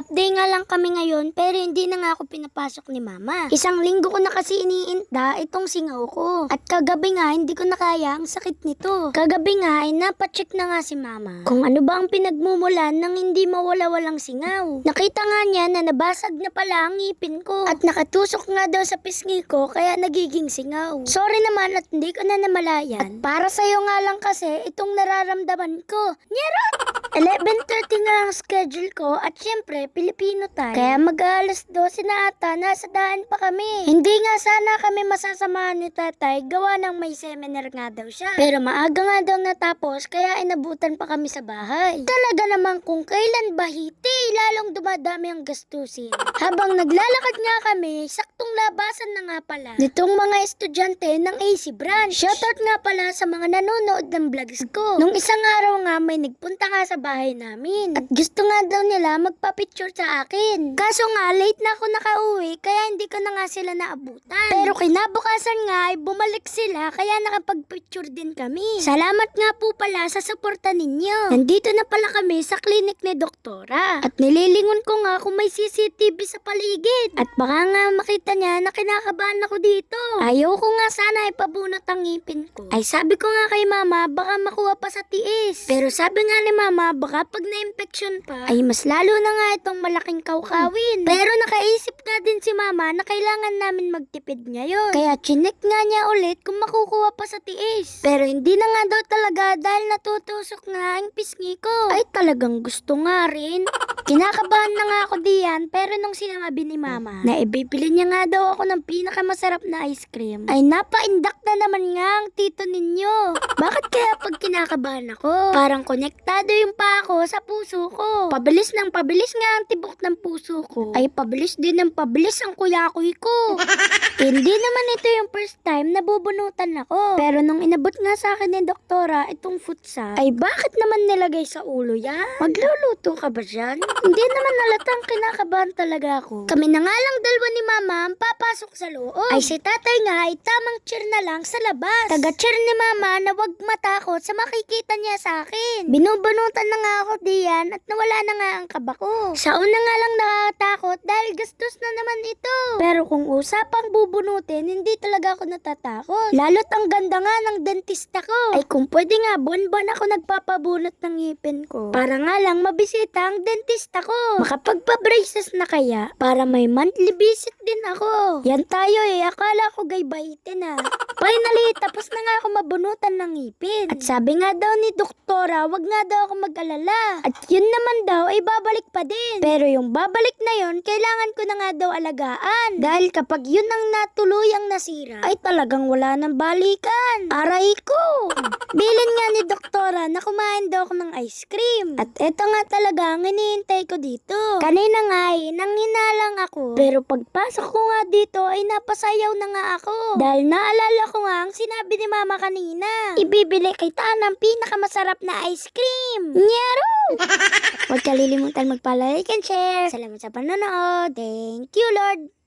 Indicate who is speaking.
Speaker 1: Half day nga lang kami ngayon pero hindi na nga ako pinapasok ni mama. Isang linggo ko na kasi iniinda itong singaw ko. At kagabi nga hindi ko na kaya ang sakit nito. Kagabi nga ay napacheck na nga si mama. Kung ano ba ang pinagmumulan ng hindi mawala-walang singaw. Nakita nga niya na nabasag na pala ang ngipin ko. At nakatusok nga daw sa pisngi ko kaya nagiging singaw. Sorry naman at hindi ko na namalayan. At para sa'yo nga lang kasi itong nararamdaman ko. Nyerot! 11.30 nga ang schedule ko at syempre Pilipino time. Kaya mag-alas 12 na ata, nasa daan pa kami. Hindi nga sana kami masasamahan ni tatay, gawa ng may seminar nga daw siya. Pero maaga nga daw natapos, kaya inabutan pa kami sa bahay. Talaga naman kung kailan bahiti, lalong dumadami ang gastusin. Habang naglalakad nga kami, saktong labasan na nga pala. Nitong mga estudyante ng AC branch. Shoutout nga pala sa mga nanonood ng vlogs ko. Nung isang araw nga may nagpunta nga sa bahay namin. At gusto nga daw nila magpa-picture sa akin. Kaso nga late na ako nakauwi kaya hindi ko na nga sila naabutan. Pero kinabukasan nga ay bumalik sila kaya nakapag-picture din kami. Salamat nga po pala sa suporta ninyo. Nandito na pala kami sa klinik ni Doktora. At nililingon ko nga kung may CCTV sa paligid. At baka nga makita niya na kinakabahan ako dito. Ayaw ko nga sana ipabunot ang ngipin ko. Ay sabi ko nga kay mama baka makuha pa sa tiis. Pero sabi nga ni mama baka pag na-infection pa ay mas lalo na nga itong malaking kawkawin. Pero nakaisip nga din si mama na kailangan namin magtipid ngayon. Kaya chinek nga niya ulit kung makukuha pa sa tiis. Pero hindi na nga daw talaga dahil natutusok nga ang pisngi ko. Ay talagang gusto nga rin. Kinakabahan na nga ako diyan pero nung sinabi ni mama na ibibili niya nga daw ako ng pinakamasarap na ice cream ay napaindak na naman nga ang tito ninyo. Bakit kinakabahan ako? Parang konektado yung pa ako sa puso ko. Pabilis ng pabilis nga ang tibok ng puso ko. Ay pabilis din ng pabilis ang kuyakoy ko. Hindi naman ito yung first time na bubunutan ako. Pero nung inabot nga sa akin ni doktora itong futsa, ay bakit naman nilagay sa ulo yan? Magluluto ka ba dyan? Hindi naman nalatang kinakabahan talaga ako. Kami na nga lang dalawa ni mama ang papasok sa loob. Ay si tatay nga ay tamang cheer na lang sa labas. Taga-cheer ni mama na wag matakot sa makikita niya sa akin. Binubunutan na nga ako diyan at nawala na nga ang kaba ko. Sa una nga lang nakakatakot dahil gastos na naman ito. Pero kung usapang bubunutin, hindi talaga ako natatakot. Lalo't ang ganda nga ng dentista ko. Ay kung pwede nga, buwan-buwan ako nagpapabunot ng ngipin ko. Para nga lang mabisita ang dentista ko. Makapagpa-braces na kaya para may monthly visit din ako. Yan tayo eh, akala ko gaybahitin ah. Finally, tapos na nga ako mabunutan ng ngipin. At sabi nga daw ni doktora, wag nga daw ako mag-alala. At yun naman daw ay babalik pa din. Pero yung babalik na yun, kailangan ko na nga daw alagaan. Dahil kapag yun ang natuluyang nasira, ay talagang wala nang balikan. Aray ko! Bilin nga ni doktora na kumain daw ako ng ice cream. At eto nga talaga ang hinihintay ko dito. Kanina nga ay nanghinalang ako. Pero pagpasok ko nga dito ay napasayaw na nga ako. Dahil naalala ko nga ang sinabi ni mama kanina. Ibibili kita ng pinakamasarap na ice cream. Nyero! Huwag kalilimutan magpa-like and share. Salamat sa panonood. Thank you, Lord.